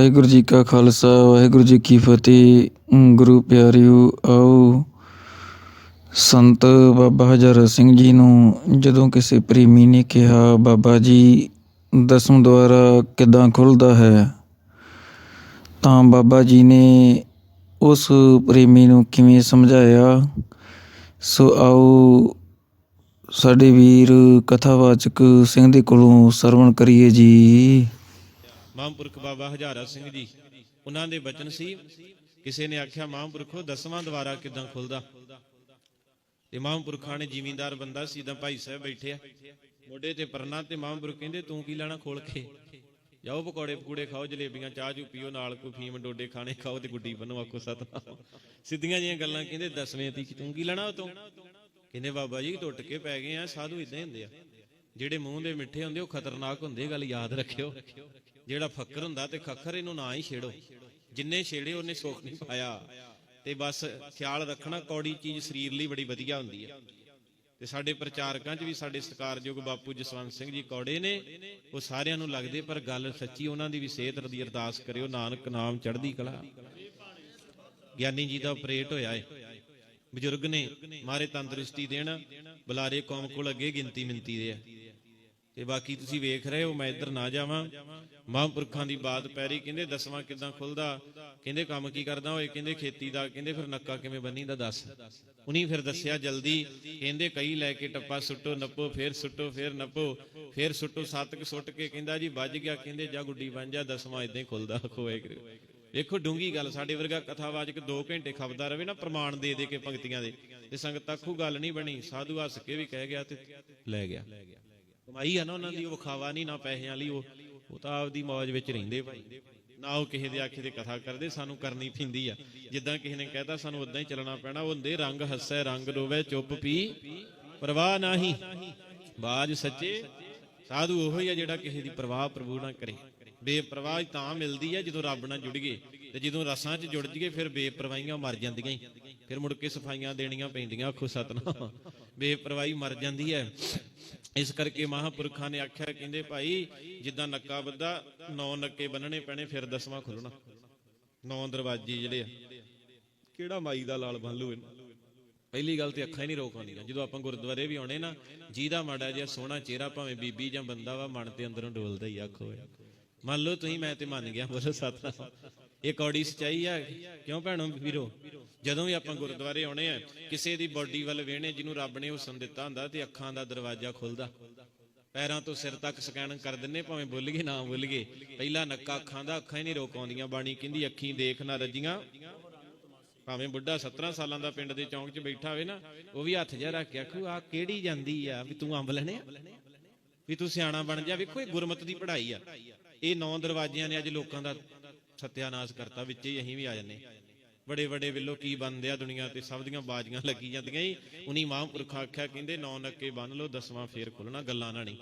ਵਾਹਿਗੁਰੂ ਜੀ ਕਾ ਖਾਲਸਾ, ਵਾਹਿਗੁਰੂ ਜੀ ਕੀ ਫਤਿਹ। ਗੁਰੂ ਪਿਆਰਿਓ, ਆਓ। ਸੰਤ ਬਾਬਾ ਹਜ਼ਾਰਾ ਸਿੰਘ ਜੀ ਨੂੰ ਜਦੋਂ ਕਿਸੇ ਪ੍ਰੇਮੀ ਨੇ ਕਿਹਾ, ਬਾਬਾ ਜੀ, ਦਸਮ ਦੁਆਰਾ ਕਿੱਦਾਂ ਖੁੱਲਦਾ ਹੈ? ਤਾਂ ਬਾਬਾ ਜੀ ਨੇ ਉਸ ਪ੍ਰੇਮੀ ਨੂੰ ਕਿਵੇਂ ਸਮਝਾਇਆ? ਸੋ ਆਓ, ਸਾਡੇ ਵੀਰ ਕਥਾਵਾਚਕ ਸਿੰਘ ਦੇ ਕੋਲੋਂ ਸਰਵਣ ਕਰੀਏ ਜੀ। ਮਹਾਂਪੁਰਖ ਬਾਬਾ ਹਜ਼ਾਰਾ ਸਿੰਘ ਜੀ, ਉਹਨਾਂ ਦੇ ਬਚਨ ਸੀ, ਕਿਸੇ ਨੇ ਆਖਿਆ, ਮਹਾਂਪੁਰਖੋ, ਦਸਵਾਂ ਦਵਾਰਾ ਕਿਦਾਂ ਖੁੱਲਦਾ? ਤੇ ਮਹਾਂਪੁਰਖਾਂ ਨੇ ਜ਼ਿਮੀਂਦਾਰ ਬੰਦਾ ਸੀ, ਤਾਂ ਭਾਈ ਸਾਹਿਬ ਬੈਠੇ ਆ, ਮੋਢੇ ਤੇ ਪਰਨਾ, ਤੇ ਮਹਾਂਪੁਰਖ ਕਹਿੰਦੇ, ਤੂੰ ਕੀ ਲੈਣਾ ਖੋਲ ਕੇ? ਜਾਓ ਪਕੌੜੇ ਪਕੂੜੇ ਖਾਓ, ਜਲੇਬੀਆਂ, ਚਾਹ ਚੂ ਪੀਓ, ਨਾਲ ਕੋਈ ਫੀਮ, ਡੋਡੇ ਖਾਣੇ ਖਾਓ ਤੇ ਗੁੱਡੀ ਬੰਨੋ ਆਖੋ ਸਤਨਾਮ। ਸਿੱਧੀਆਂ ਜੀਆਂ ਗੱਲਾਂ ਕਹਿੰਦੇ, ਦਸਵੇਂ ਤੀ ਤੂੰ ਕੀ ਲੈਣਾ ਉਹ ਕਹਿੰਦੇ, ਬਾਬਾ ਜੀ, ਟੁੱਟ ਕੇ ਪੈ ਗਏ ਆ, ਸਾਧੂ ਇਦਾਂ ਹੀ ਹੁੰਦੇ ਆ। ਜਿਹੜੇ ਮੂੰਹ ਦੇ ਮਿੱਠੇ ਹੁੰਦੇ, ਉਹ ਖਤਰਨਾਕ ਹੁੰਦੇ ਗੱਲ ਯਾਦ ਰੱਖਿਓ। ਜਿਹੜਾ ਫੱਕਰ ਹੁੰਦਾ ਤੇ ਖੱਖਰ ਇਹਨੂੰ ਨਾ ਹੀ ਛੇੜੋ। ਜਿੰਨੇ ਛੇੜੇ, ਉਹਨੇ ਸੁੱਖ ਨਹੀਂ ਪਾਇਆ। ਤੇ ਬਸ ਖਿਆਲ ਰੱਖਣਾ, ਕੌੜੀ ਚੀਜ਼ ਸਰੀਰ ਲਈ ਬੜੀ ਵਧੀਆ ਹੁੰਦੀ ਹੈ ਤੇ ਸਾਡੇ ਪ੍ਰਚਾਰਕਾਂ 'ਚ ਵੀ, ਸਾਡੇ ਸਤਿਕਾਰਯੋਗ ਬਾਪੂ ਜਸਵੰਤ ਸਿੰਘ ਜੀ ਕੌੜੇ ਨੇ। ਉਹ ਸਾਰਿਆਂ ਨੂੰ ਲੱਗਦੇ, ਪਰ ਗੱਲ ਸੱਚੀ ਉਹਨਾਂ ਦੀ ਵੀ ਸਿਹਤ ਦੀ ਅਰਦਾਸ ਕਰਿਓ, ਨਾਨਕ ਨਾਮ ਚੜ੍ਹਦੀ ਕਲਾ। ਗਿਆਨੀ ਜੀ ਦਾ ਆਪਰੇਟ ਹੋਇਆ ਏ। ਬਜ਼ੁਰਗ ਨੇ ਮਾਰੇ ਤੰਦਰੁਸਤੀ ਦੇਣ, ਬੁਲਾਰੇ ਕੌਮ ਕੋਲ ਅੱਗੇ ਗਿਣਤੀ ਮਿੰਤੀ ਦੇ ਆ। ਤੇ ਬਾਕੀ ਤੁਸੀਂ ਵੇਖ ਰਹੇ ਹੋ, ਮੈਂ ਇੱਧਰ ਨਾ ਜਾਵਾਂ। ਮਹਾਂਪੁਰਖਾਂ ਦੀ ਬਾਤ ਪੈਰੀ, ਕਹਿੰਦੇ ਦਸਵਾਂ ਕਿਦਾਂ ਖੁੱਲਦਾ? ਕਹਿੰਦੇ ਕੰਮ ਕੀ ਕਰਦਾ ਹੋਏ ਕਹਿੰਦੇ ਖੇਤੀ ਦਾ, ਕਹਿੰਦੇ ਫਿਰ ਨੱਕਾ ਕਿਵੇਂ ਬੰਨੀਦਾ ਦੱਸ। ਉਨੀ ਫਿਰ ਦੱਸਿਆ ਜਲਦੀ, ਕਹਿੰਦੇ ਕਈ ਲੈ ਕੇ ਟੱਪਾ ਸੁੱਟੋ, ਨੱਪੋ, ਫਿਰ ਸੁੱਟੋ, ਫਿਰ ਨੱਪੋ, ਫੇਰ ਸੁੱਟੋ, ਸੱਤ ਕੁ ਸੁੱਟ ਕੇ ਕਹਿੰਦਾ ਜੀ ਵੱਜ ਗਿਆ, ਕਹਿੰਦੇ ਜਾ ਗੁੱਡੀ ਬਣ ਜਾ, ਦਸਵਾਂ ਇਦਾਂ ਹੀ ਖੁੱਲਦਾ। ਖੋਏ ਕਰਿਓ ਵੇਖੋ ਡੂੰਗੀ ਗੱਲ, ਸਾਡੇ ਵਰਗਾ ਕਥਾਵਾਚਕ 2 ਘੰਟੇ ਖਪਦਾ ਰਵੇ ਨਾ, ਪ੍ਰਮਾਣ ਦੇ ਦੇ ਕੇ ਪੰਕਤੀਆਂ ਦੇ। ਤੇ ਸੰਗਤ ਆਖੂ, ਗੱਲ ਨਹੀਂ ਬਣੀ, ਸਾਧੂ ਹੱਸ ਕੇ ਵੀ ਕਹਿ ਗਿਆ ਤੇ ਲੈ ਗਿਆ। ਕਮਾਈ ਆ ਨਾ ਉਹਨਾਂ ਦੀ, ਉਹ ਵਿਖਾਵਾ ਨਹੀਂ ਨਾ ਪੈਸਿਆਂ ਲਈ, ਉਹ ਉਹ ਤਾਂ ਆਪਦੀ ਮौज ਵਿੱਚ ਰਹਿੰਦੇ ਭਾਈ। ਨਾ ਉਹ ਕਿਸੇ ਦੇ ਆਖੇ ਤੇ ਕਥਾ ਕਰਦੇ, ਸਾਨੂੰ ਕਰਨੀ ਪੈਂਦੀ ਆ। ਜਿੱਦਾਂ ਕਿਸੇ ਨੇ ਕਹਿਤਾ, ਸਾਨੂੰ ਉਦਾਂ ਹੀ ਚੱਲਣਾ ਪੈਣਾ। ਉਹ ਹੁੰਦੇ, ਰੰਗ ਹੱਸੈ, ਰੰਗ ਰੋਵੇ ਚੁੱਪ ਪੀ, ਪਰਵਾਹ ਨਹੀਂ। ਬਾਜ ਸੱਚੇ, ਸਾਧੂ ਉਹੋ ਹੀ ਆ ਜਿਹੜਾ ਕਿਸੇ ਦੀ ਪਰਵਾਹ ਪ੍ਰਭੂ ਨਾ ਕਰੇ। ਬੇਪਰਵਾਹ ਤਾਂ ਮਿਲਦੀ ਆ ਜਦੋਂ ਰੱਬ ਨਾਲ ਜੁੜ ਗਏ। ਤੇ ਜਦੋਂ ਰਸਾਂ 'ਚ ਜੁੜ ਜੀਏ, ਫਿਰ ਬੇਪਰਵਾਹੀਆਂ ਮਰ ਜਾਂਦੀਆਂ ਫਿਰ ਮੁੜ ਕੇ ਸਫਾਈਆਂ ਦੇਣੀਆਂ ਪੈਂਦੀਆਂ, ਆਖੋ ਸਤਨਾਮ। ਬੇਪਰਵਾਹੀ ਮਰ ਜਾਂਦੀ ਹੈ ਇਸ ਕਰਕੇ ਮਹਾਪੁਰਖਾਂ ਨੇ ਆਖਿਆ, ਕਹਿੰਦੇ ਭਾਈ, ਜਿੱਦਾਂ ਨੱਕਾ ਬੱਧਾ ਨੌ ਨੱਕੇ ਬੰਨਣੇ ਪੈਣੇ, ਫਿਰ ਦਸਵਾਂ ਖੁੱਲਣਾ ਨੌ ਦਰਵਾਜ਼ੇ ਜਿਹੜੇ ਆ, ਕਿਹੜਾ ਮਾਈ ਦਾ ਲਾਲ ਬੰਨ ਲੂ ਇਹਨੂੰ? ਪਹਿਲੀ ਗੱਲ ਤੇ ਅੱਖਾਂ ਹੀ ਨਹੀਂ ਰੋਕ ਆਉਂਦੀਆਂ। ਜਦੋਂ ਆਪਾਂ ਗੁਰਦੁਆਰੇ ਵੀ ਆਉਣੇ ਨਾ ਜਿਹਦਾ ਮਾੜਾ ਜਿਹਾ ਸੋਹਣਾ ਚਿਹਰਾ ਭਾਵੇਂ ਬੀਬੀ ਜਾਂ ਬੰਦਾ ਵਾ, ਮਨ ਤੇ ਅੰਦਰੋਂ ਡੋਲਦਾ ਹੀ ਆਖੋ ਮੰਨ ਲਓ ਤੁਸੀਂ, ਮੈਂ ਤੇ ਮੰਨ ਗਿਆ, ਬੋਲੋ ਸਤਨਾਮ। ਇਹ ਕੌੜੀ ਸਚਾਈ ਆ। ਕਿਉਂ ਭੈਣੋ ਵੀਰੋ? ਜਦੋਂ ਵੀ ਆਪਾਂ ਗੁਰਦੁਆਰੇ ਆਉਣੇ ਆ, ਕਿਸੇ ਦੀ ਬਾਡੀ ਵੱਲ ਵੇਹਣੇ ਜਿਹਨੂੰ ਰੱਬ ਨੇ ਹੁਸਨ ਦਿੱਤਾ ਹੁੰਦਾ, ਤੇ ਅੱਖਾਂ ਦਾ ਦਰਵਾਜ਼ਾ ਖੁੱਲਦਾ। ਪੈਰਾਂ ਤੋਂ ਸਿਰ ਤੱਕ ਸਕੈਨ ਕਰ ਦਿੰਨੇ, ਭਾਵੇਂ ਭੁੱਲ ਗਏ ਨਾ ਭੁੱਲ ਗਏ ਪਹਿਲਾ ਨੱਕਾ ਅੱਖਾਂ ਦਾ, ਅੱਖਾਂ ਹੀ ਨਹੀਂ ਰੋਕ ਆਉਂਦੀਆਂ ਬਾਣੀ ਕਹਿੰਦੀ, ਅੱਖੀਂ ਦੇਖ ਨਾ ਰੱਜੀਆਂ। ਭਾਵੇਂ ਬੁੱਢਾ 17 ਸਾਲਾਂ ਦਾ ਪਿੰਡ ਦੇ ਚੌਂਕ 'ਚ ਬੈਠਾ ਹੋਵੇ ਨਾ, ਉਹ ਵੀ ਹੱਥ ਜਿਹਾ ਰੱਖ ਕੇ ਆਖੂ ਆ ਕਿਹੜੀ ਜਾਂਦੀ ਆ? ਵੀ ਤੂੰ ਅੰਬ ਲੈਣੇ ਵੀ ਤੂੰ ਸਿਆਣਾ ਬਣ ਜਾ। ਵੇਖੋ, ਇਹ ਗੁਰਮਤ ਦੀ ਪੜ੍ਹਾਈ ਆ। ਇਹ ਨੌ ਦਰਵਾਜ਼ਿਆਂ ਨੇ ਅੱਜ ਲੋਕਾਂ ਦਾ ਸਤਿਆਨਾਸ਼ ਕਰਤਾ, ਵਿੱਚ ਹੀ ਅਸੀਂ ਵੀ ਆ ਜੰਨੇ ਬੜੇ ਬੜੇ ਵਿੱਲੋ ਕੀ ਬੰਦੇ ਆ ਦੁਨੀਆ ਤੇ, ਸਭ ਦੀਆਂ ਬਾਜੀਆਂ ਲੱਗੀ ਜਾਂਦੀਆਂ ਹੀ ਉਨੀ ਮਹਾਂਪੁਰਖਾਂ ਆਖਿਆ, ਕਹਿੰਦੇ ਨੌ ਨੱਕੇ ਬੰਨ ਲਓ, ਦਸਵਾਂ ਫੇਰ ਖੁੱਲਣਾ, ਗੱਲਾਂ ਨਾ। ਨਹੀਂ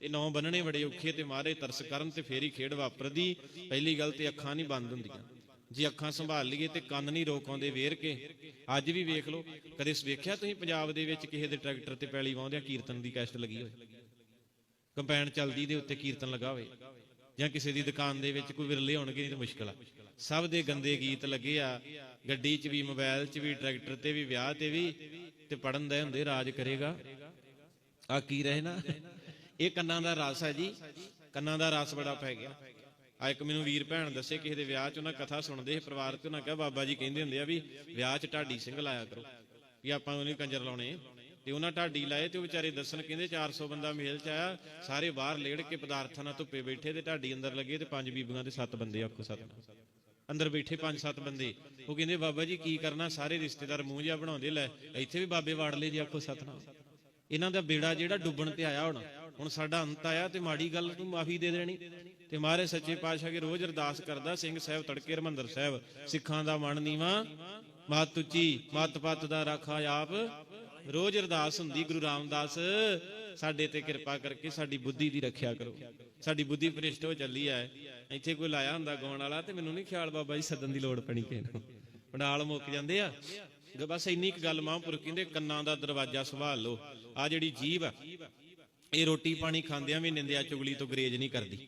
ਤੇ ਨੌ ਬੰਨਣੇ ਬੜੇ ਔਖੇ ਤੇ ਮਾਰੇ, ਤਰਸ ਕਰਨ ਤੇ ਫੇਰ ਖੇਡ ਵਾਪਰਦੀ। ਪਹਿਲੀ ਗੱਲ ਤੇ ਅੱਖਾਂ ਨਹੀਂ ਬੰਦ ਹੁੰਦੀਆਂ। ਜੇ ਅੱਖਾਂ ਸੰਭਾਲ ਲਈਏ ਤੇ ਕੰਨ ਨਹੀਂ ਰੋਕ ਆਉਂਦੇ ਵੇਰ ਕੇ। ਅੱਜ ਵੀ ਵੇਖ ਲਓ, ਕਦੇ ਵੇਖਿਆ ਤੁਸੀਂ ਪੰਜਾਬ ਦੇ ਵਿੱਚ ਕਿਸੇ ਦੇ ਟਰੈਕਟਰ ਤੇ ਪੈਲੀ ਵਾਉਂਦਿਆਂ ਕੀਰਤਨ ਦੀ ਕੈਸਟ ਲੱਗੀ ਹੋਵੇ ਕੰਪੈਨ ਚੱਲਦੀ ਦੇ ਉੱਤੇ ਕੀਰਤਨ ਲੱਗਾ ਹੋਵੇ ਜਾਂ ਕਿਸੇ ਦੀ ਦੁਕਾਨ ਦੇ ਵਿੱਚ ਕੋਈ ਵਿਰਲੇ ਹੋਣਗੇ ਨਹੀਂ ਤਾਂ ਮੁਸ਼ਕਲ ਆ। ਸਭ ਦੇ ਗੰਦੇ ਗੀਤ ਲੱਗੇ ਆ। ਗੱਡੀ 'ਚ ਵੀ ਮੋਬਾਈਲ 'ਚ ਵੀ, ਟਰੈਕਟਰ ਤੇ ਵੀ, ਵਿਆਹ ਤੇ ਵੀ, ਤੇ ਪੜਨ ਦੇ ਹੁੰਦੇ ਰਾਜ ਕਰੇਗਾ। ਆ ਕੀ ਰਹੇ ਨਾ? ਇਹ ਕੰਨਾਂ ਦਾ ਰਸ ਹੈ ਜੀ। ਕੰਨਾਂ ਦਾ ਰਸ ਬੜਾ ਪੈ ਗਿਆ। ਆ ਇੱਕ ਮੈਨੂੰ ਵੀਰ ਭੈਣ ਦੱਸੇ ਕਿਸੇ ਦੇ ਵਿਆਹ 'ਚ ਉਹਨਾਂ ਕਥਾ ਸੁਣਦੇ ਸੀ, ਪਰਿਵਾਰ ਚ ਉਹਨਾਂ ਕਿਹਾ, ਬਾਬਾ ਜੀ ਕਹਿੰਦੇ ਹੁੰਦੇ ਆ ਵੀ ਵਿਆਹ 'ਚ ਢਾਡੀ ਸਿੰਘ ਲਾਇਆ ਕਰੋ, ਵੀ ਆਪਾਂ ਉਹਨੇ ਕੰਜਰ ਲਾਉਣੇ ਤੇ ਉਹਨਾਂ ਢਾਡੀ ਲਾਏ ਤੇ ਉਹ ਵਿਚਾਰੇ ਦੱਸਣ ਕਹਿੰਦੇ 400 ਬੰਦਾ ਮੇਲ ਚ ਆਇਆ, ਸਾਰੇ ਬਾਹਰ ਲੇੜ ਕੇ ਪਦਾਰਥਾਂ ਨਾਲ ਧੁੱਪੇ ਬੈਠੇ ਤੇ ਢਾਡੀ ਅੰਦਰ ਲੱਗੇ ਤੇ ਪੰਜ ਬੀਬੀਆਂ ਤੇ ਸੱਤ ਬੰਦੇ ਆਖੋ ਸੱਤ। ਅੰਦਰ ਬੈਠੇ ਪੰਜ ਸੱਤ ਬੰਦੇ। ਉਹ ਕਹਿੰਦੇ, ਬਾਬਾ ਜੀ ਕੀ ਕਰਨਾ? ਸਾਰੇ ਰਿਸ਼ਤੇਦਾਰ ਮੂੰਹ ਜਿਹਾ ਬਣਾਉਂਦੇ, ਲੈ, ਇੱਥੇ ਵੀ ਬਾਬੇ ਵਾੜ ਲਏ ਜੀ ਆਖੋ ਸਤਨਾਮ ਇਹਨਾਂ ਦਾ ਬੇੜਾ ਜਿਹੜਾ ਡੁੱਬਣ ਤੇ ਆਇਆ ਹੁਣ ਹੁਣ ਸਾਡਾ ਅੰਤ ਆਇਆ ਤੇ ਮਾੜੀ ਗੱਲ ਨੂੰ ਮਾਫੀ ਦੇ ਦੇਣੀ। ਤੇ ਮਾਰੇ ਸੱਚੇ ਪਾਤਸ਼ਾਹ ਕੇ ਰੋਜ਼ ਅਰਦਾਸ ਕਰਦਾ, ਸਿੰਘ ਸਾਹਿਬ ਤੜਕੇ ਹਰਮੰਦਰ ਸਾਹਿਬ, ਸਿੱਖਾਂ ਦਾ ਮਨ ਨੀਵਾ, ਮਤ ਉੱਚੀ ਮਤ ਪਤ ਦਾ ਰਾਖਾ ਆਪ। ਰੋਜ਼ ਅਰਦਾਸ ਹੁੰਦੀ ਗੁਰੂ ਰਾਮਦਾਸ, ਸਾਡੇ ਤੇ ਕਿਰਪਾ ਕਰਕੇ ਸਾਡੀ ਬੁੱਧੀ ਦੀ ਰੱਖਿਆ ਕਰੋ। ਸਾਡੀ ਬੁੱਧੀ ਭ੍ਰਿਸ਼ਟ ਹੋ ਚੱਲੀ ਐ ਇੱਥੇ ਕੋਈ ਲਾਇਆ ਹੁੰਦਾ ਗਾਉਣ ਵਾਲਾ ਤੇ ਮੈਨੂੰ ਨਹੀਂ ਖਿਆਲ ਬਾਬਾ ਜੀ ਸੱਦਣ ਦੀ ਲੋੜ ਪੈਣੀ ਕਿਸੇ ਪੰਡਾਲ ਮੁੱਕ ਜਾਂਦੇ ਆ। ਬਸ ਇੰਨੀ ਕੁ ਗੱਲ ਮਹਾਂਪੁਰਖ ਕਹਿੰਦੇ, ਕੰਨਾਂ ਦਾ ਦਰਵਾਜ਼ਾ ਸੰਭਾਲ ਲਓ। ਆ ਜਿਹੜੀ ਜੀਭ ਆ, ਇਹ ਰੋਟੀ ਪਾਣੀ ਖਾਂਦਿਆਂ ਵੀ ਨਿੰਦਿਆ ਚੁਗਲੀ ਤੋਂ ਗਰੇਜ ਨਹੀਂ ਕਰਦੀ।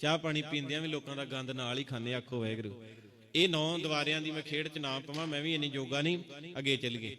ਚਾਹ ਪਾਣੀ ਪੀਂਦਿਆਂ ਵੀ ਲੋਕਾਂ ਦਾ ਗੰਦ ਨਾਲ ਹੀ ਖਾਂਦੇ ਆਖੋ ਵਾਹਿਗੁਰੂ। ਇਹ ਨੌ ਦੁਆਰਿਆਂ ਦੀ ਮੈਂ ਖੇਡ ਚ ਨਾ ਪਵਾਂ, ਮੈਂ ਵੀ ਇੰਨੀ ਜੋਗਾ ਨਹੀਂ, ਅੱਗੇ ਚੱਲ ਗਏ